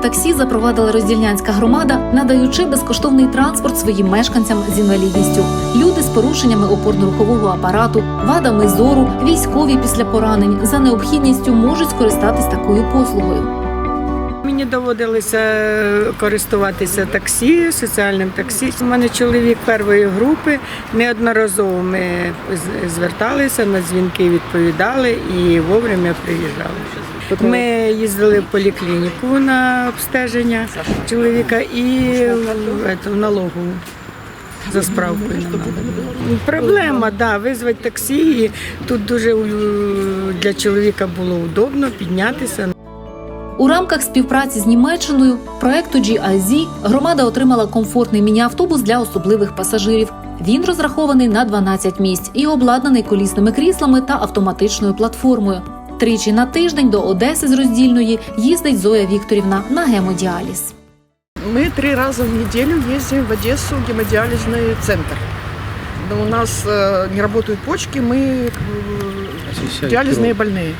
таксі запровадила роздільнянська громада, надаючи безкоштовний транспорт своїм мешканцям з інвалідністю. Люди з порушеннями опорно-рухового апарату, вадами зору, військові після поранень за необхідністю можуть скористатись такою послугою. Мені доводилося користуватися таксі, соціальним таксі. У мене чоловік першої групи. Неодноразово ми зверталися на дзвінки, відповідали і вовремя приїжджали. Ми їздили в поліклініку на обстеження чоловіка і в, налогову. За справкою. Проблема, да, визвати таксі. І тут дуже для чоловіка було удобно піднятися. У рамках співпраці з Німеччиною проекту GIZ громада отримала комфортний міні-автобус для особливих пасажирів. Він розрахований на 12 місць і обладнаний колісними кріслами та автоматичною платформою Тричі на тиждень до Одеси з роздільної їздить Зоя Вікторівна на гемодіаліз. Мы три раза в неделю ездим в Одессу в гемодиализный центр. Но у нас э, не работают почки, мы э, диализные больные.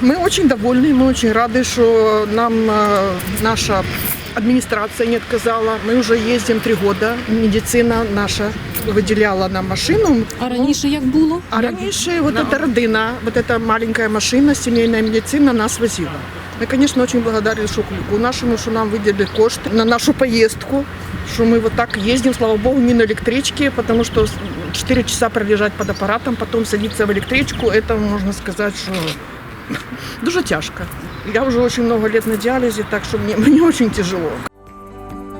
Мы очень довольны, мы очень рады, что нам э, наша администрация не отказала. Мы уже ездим три года. Медицина наша выделяла нам машину. А раніше як було? А раньше вот эта родина, вот эта маленькая машина, семейная медицина нас возила. Мы, конечно, очень благодарны Шуклику нашему, что нам выделили кошты на нашу поездку, что мы вот так ездим, слава богу, не на электричке, потому что 4 часа пролежать под аппаратом, потом садиться в электричку, это, можно сказать, что дуже тяжко. Я уже очень много лет на диализе, так что мне, мне очень тяжело.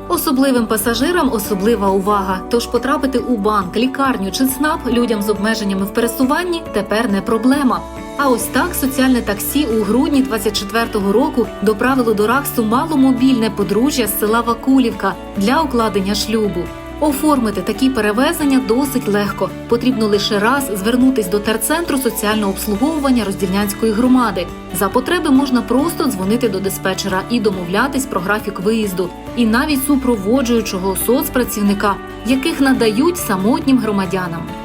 Особливим пасажирам особлива увага. Тож потрапити у банк, лікарню чи ЦНАП людям з обмеженнями в пересуванні тепер не проблема. А ось так соціальне таксі у грудні 24-го року доправило до Раксу маломобільне подружжя з села Вакулівка для укладення шлюбу. Оформити такі перевезення досить легко. Потрібно лише раз звернутись до терцентру соціального обслуговування роздільнянської громади. За потреби можна просто дзвонити до диспетчера і домовлятись про графік виїзду, і навіть супроводжуючого соцпрацівника, яких надають самотнім громадянам.